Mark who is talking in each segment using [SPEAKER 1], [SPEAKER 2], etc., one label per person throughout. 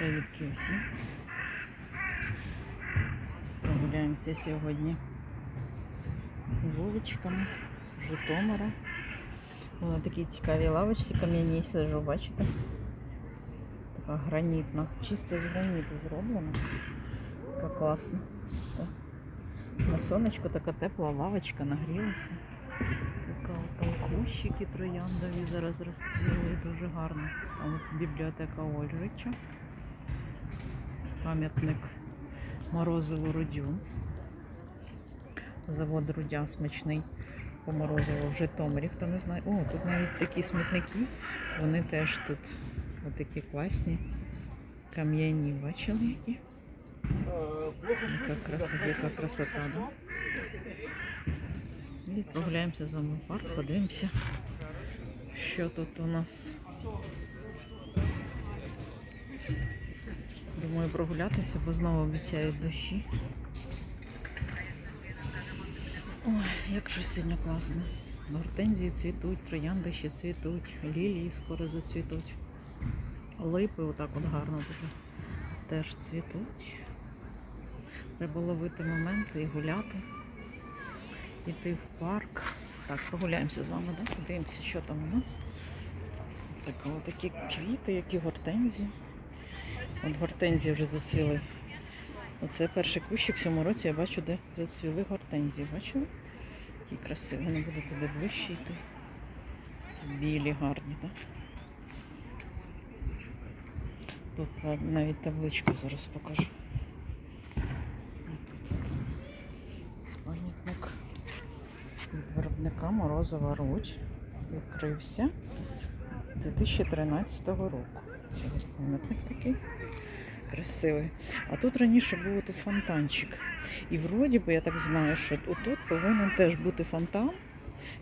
[SPEAKER 1] Привітки усім. Прогуляємося сьогодні вуличками Житомира. На такій цікавій лавочці кам'яній сижу, бачите? Така гранітна, чисто з граніту зроблена. Така класна. Так. На сонечку така тепла лавочка нагрілася. Така там кущики трояндові зараз розцвіли, дуже гарно. Там от бібліотека Ольжича. Пам'ятник Морозову Рудю. Завод Рудя смачний по Морозову в Житомирі, хто не знає. О, тут навіть такі смітники, вони теж тут отакі класні. Кам'яні, бачили які? Яка красота, яка красота, прогуляємося з вами в парк, подивимося, що тут у нас. Думаю, прогулятися, бо знову обіцяють дощі. Ой, як же сьогодні класно. Гортензії цвітуть, троянди ще цвітуть, лілії скоро зацвітуть. Липи отак от гарно дуже теж цвітуть. Треба ловити моменти і гуляти, йти в парк. Так, прогуляємося з вами, да? подивимося, що там у нас. Так, такі квіти, які гортензії. От гортензії вже зацвіли. Оце перший кущик в цьому році я бачу, де зацвіли гортензії. Бачили? Які красиві. Не буду туди ближче йти. Білі гарні, так? Тут навіть табличку зараз покажу. Пам'ятник від виробника Морозова Руч відкрився 2013 року. Пам'ятник такий красивий. А тут раніше був тут фонтанчик. І вроді би я так знаю, що тут повинен теж бути фонтан.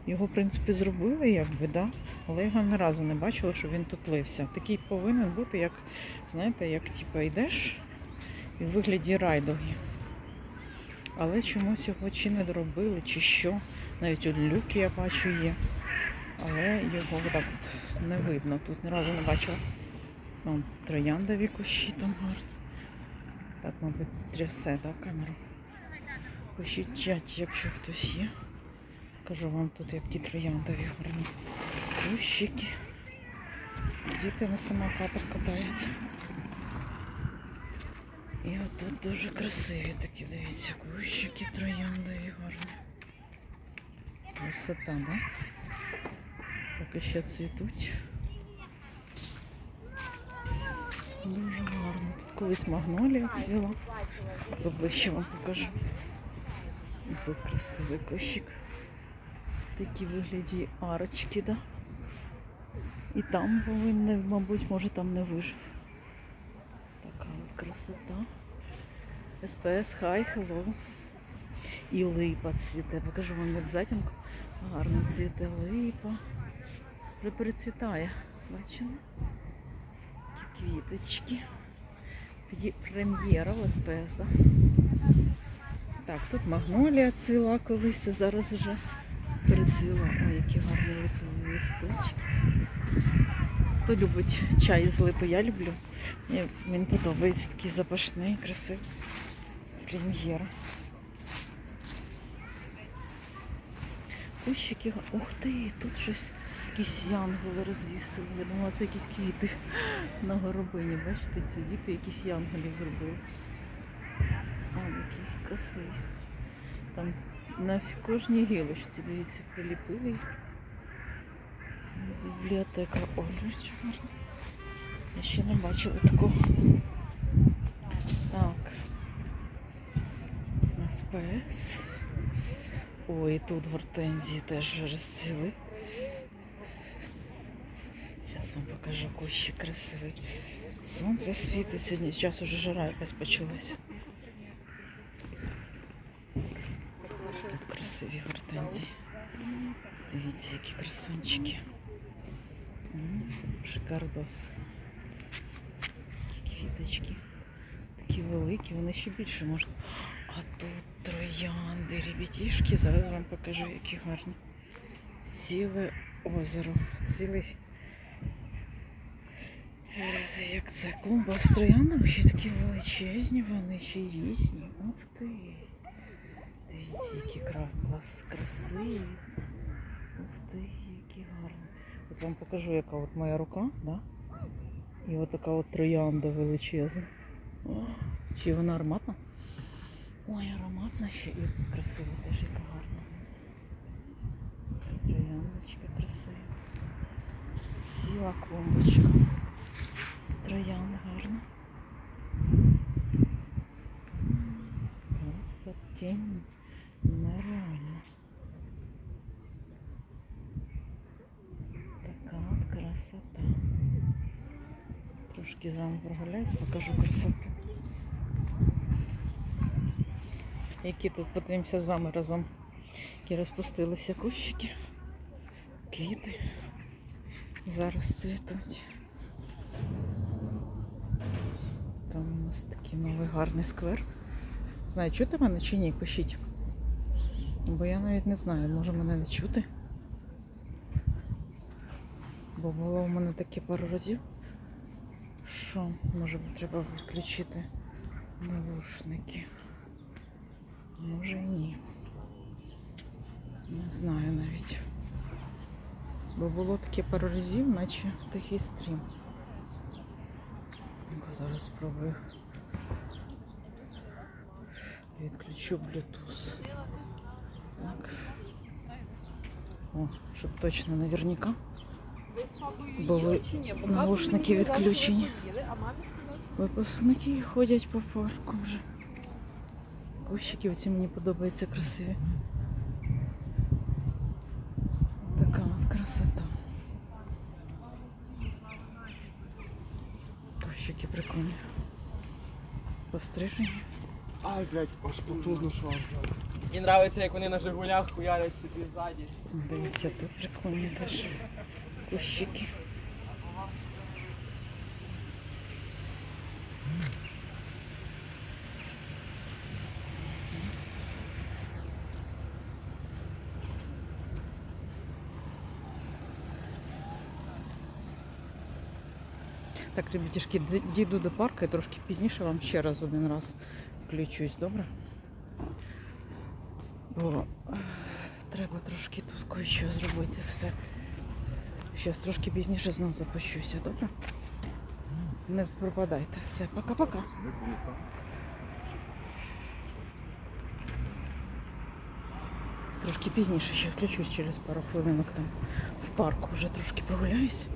[SPEAKER 1] Його, в принципі, зробили, якби, да? але його ні разу не бачила, що він тут лився. Такий повинен бути, як, знаєте, як типу, йдеш і в вигляді райдуги. Але чомусь його чи не доробили, чи що. Навіть от люки я бачу є. Але його так от не видно. Тут ні разу не бачила. Там трояндові кущі там гарні. Так, мабуть, трясе, так, камеру. Пощічать, якщо хтось є. Кажу вам тут, які трояндові гарні кущики. Діти на самокатах катаються. І отут дуже красиві такі, дивіться, кущики трояндові гарні. Красота, да? Поки ще цвітуть. Дуже гарно. Тут колись магнолія цвіла. Поближче вам покажу. І тут красивий кущик. Такі вигляді арочки, да? І там повинен, мабуть, може там не вижив. Така от красота. СПС, хай, hello. І липа цвіте. Покажу вам як затінку. Гарно цвіте липа. Вже перецвітає. Бачили? Квіточки. Прем'єра да? Так, тут магнолія цвіла колись, а зараз вже перецвіла. Ой, які гарні листочки. Хто любить чай з липи, я люблю. Мені він подобається такий запашний, красивий. Прем'єра. Кущики. Ух ти, тут щось якісь янголи розвісили. Я думала, це якісь квіти на горобині. Бачите, ці діти якісь янголів зробили. О, які красиві. Там на кожній гілочці, дивіться, приліпили. Бібліотека Ольжич. Я ще не бачила такого. Так. СПС. Ой, тут гортензії теж розцвіли. Вам покажу кущик красивий. Сонце світить сьогодні. Час уже жара якась почалась. Тут красиві гортензії. Дивіться, які красунчики. Шикардос. Такі квіточки. Такі великі, вони ще більше можуть. А тут троянди, ребятішки. Зараз вам покажу, які гарні. Ціле озеро. Цілий Ось Як це клумба з трояндами, ще такі величезні, вони ще різні. Ух ти. Дивіться, які клас красиві. Ух ти, які гарні. От вам покажу, яка от моя рука, да? І от така от троянда величезна. О, чи вона ароматна? Ой, ароматна ще і красива теж яка гарна. Трояндочка красива. Ціла клумбочка. З троянд гарна. Красотень. Нереально. Така от красота. Трошки з вами прогуляюсь, покажу красоту. Які тут подивимося з вами разом. Які розпустилися кущики. Квіти. Зараз цвітуть. Там у нас такий новий гарний сквер. Знаю, чути мене чи ні? Пишіть. Бо я навіть не знаю, може мене не чути. Бо було у мене таке пару разів, що може треба відключити навушники. Може ні. Не знаю навіть. Бо було таке пару разів, наче тихий стрім. Ну-ка, зараз спробую. Відключу Bluetooth. Так. О, щоб точно наверняка. Були наушники відключені. Випускники ходять по парку вже. Кущики оці мені подобаються красиві. Така от красота. Кущики прикольні. Пострижені.
[SPEAKER 2] Ай, блядь, аж потужно шла.
[SPEAKER 3] Мені подобається, як вони на Жигулях хуярять собі ззаді.
[SPEAKER 1] Дивіться, тут прикольні теж кущики. Так, ребятішки, дійду до парку і трошки пізніше вам ще раз один раз включусь, добре? Бо треба трошки тут кое-що зробити все. Щас трошки пізніше знов запущуся, добре? Не пропадайте. Все, пока-пока. Трошки пізніше ще включусь через пару хвилинок там в парку. Вже трошки прогуляюсь.